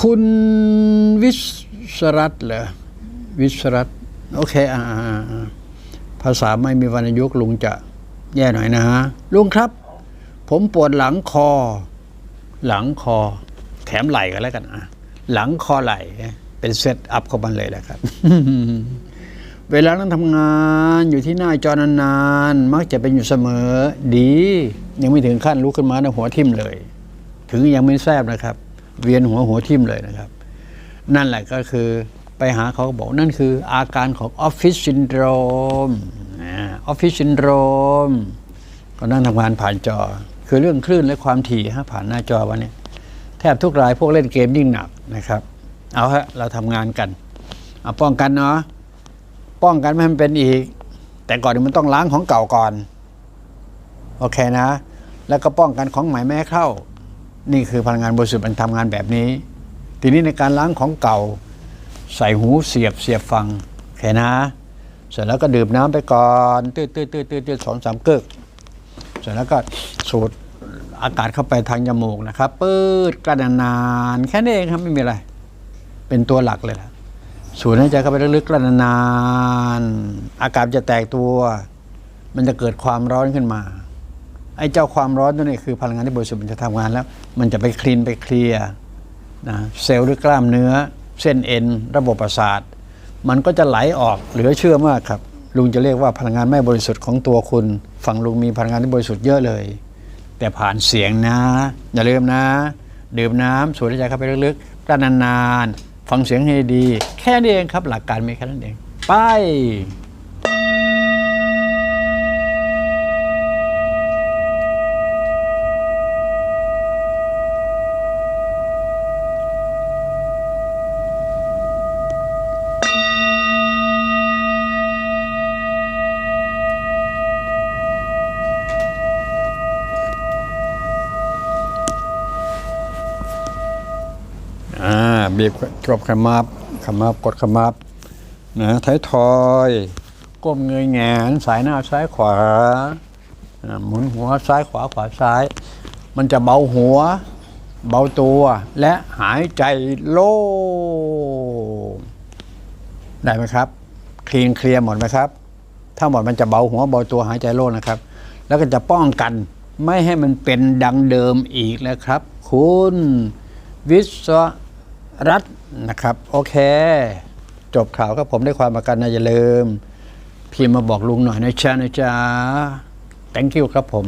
คุณวิศรัตเหรอวิศรัตโอเคอ่าภาษาไม่มีวรรณยุกต์ลุงจะแย่หน่อยนะฮะลุงครับ ผมปวดหลังคอ หลังคอ แถมไหล่กันแล้วกันอะหลังคอไหล่เป็นเซตอัพเข้ามาเลยแหละครับ เวลานั่งทำงานอยู่ที่หน้าจอนานๆ มักจะเป็นอยู่เสมอ ดี ยังไม่ถึงขั้นลุกขึ้นมาในหัวทิ่มเลย ถึงยังไม่แซบนะครับ เวียนหัวหัวทิ่มเลยนะครับ นั่นแหละก็คือไปหาเขาบอกนั่นคืออาการของออฟฟิศซินโดรมออฟฟิศซินโดรมก็นั่งทำงานผ่านจอ คือเรื่องคลื่นและความถี่ฮะผ่านหน้าจอวันนี้แทบทุกรายพวกเล่นเกมยิ่งหนักนะครับ เอาฮะเราทำงานกันเอาป้องกันเนาะป้องกันไม่ให้มันเป็นอีก แต่ก่อนอื่นมันต้องล้างของเก่าก่อน โอเคนะ แล้วก็ป้องกันของใหม่ไม่ให้เข้า นี่คือพลังงานบริสุทธิ์มันทำงานแบบนี้ ทีนี้ในการล้างของเก่า ใส่หูเสียบเสียบฟังโอเคนะเสร็จแล้วก็ดื่มน้ำไปก่อนตืดตืดตืดตืดตืดสองสามเกึกเสร็จแล้วก็สูดอากาศเข้าไปทางจมูกนะครับปืดกลั้นนานแค่นี้เองครับไม่มีอะไร เป็นตัวหลักเลยล่ะสูดหายใจเข้าไปลึกๆกลั้นนานอากาศจะแตกตัว มันจะเกิดความร้อนขึ้นมา ไอ้เจ้าความร้อนตัวนี้คือพลังงานที่บริสุทธิ์มันจะทำงานแล้ว มันจะไปคลีนไปเคลียร์นะเซลล์หรือกล้ามเนื้อ เส้นเอ็น ระบบประสาท มันก็จะไหลออกเหลือเชื่อมากครับ ลุงจะเรียกว่าพลังงานไม่บริสุทธิ์ของตัวคุณ ฝั่งลุงมีพลังงานที่บริสุทธิ์เยอะเลย แต่ผ่านเสียงนะ อย่าลืมนะ ดื่มน้ำสูดหายใจเข้าไปลึกๆกลั้นนานๆฟังเสียงให้ดี แค่นี้เองครับ หลักการมีแค่นั้นเอง ไป บีบกรอบขมับขมับกดขมับนะท้ายทอย ก้มเงยแงนสายหน้าซ้ายขวาอ่าหมุนหัวซ้ายขวาขวาซ้าย มันจะเบาหัว เบาตัวและหายใจโล่งได้ไหมครับ คลีนเคลียร์หมดไหมครับ ถ้าหมดมันจะเบาหัวเบาตัวหายใจโล่งนะครับ แล้วก็จะป้องกันไม่ให้มันเป็นดังเดิมอีกนะครับ คุณวิศว รัฐนะครับ โอเค จบข่าวก็ผมได้ความประกันนะอย่าลืม พิมพ์มาบอกลุงหน่อยนะจ๊ะนะจ๊ะ thank you ครับผม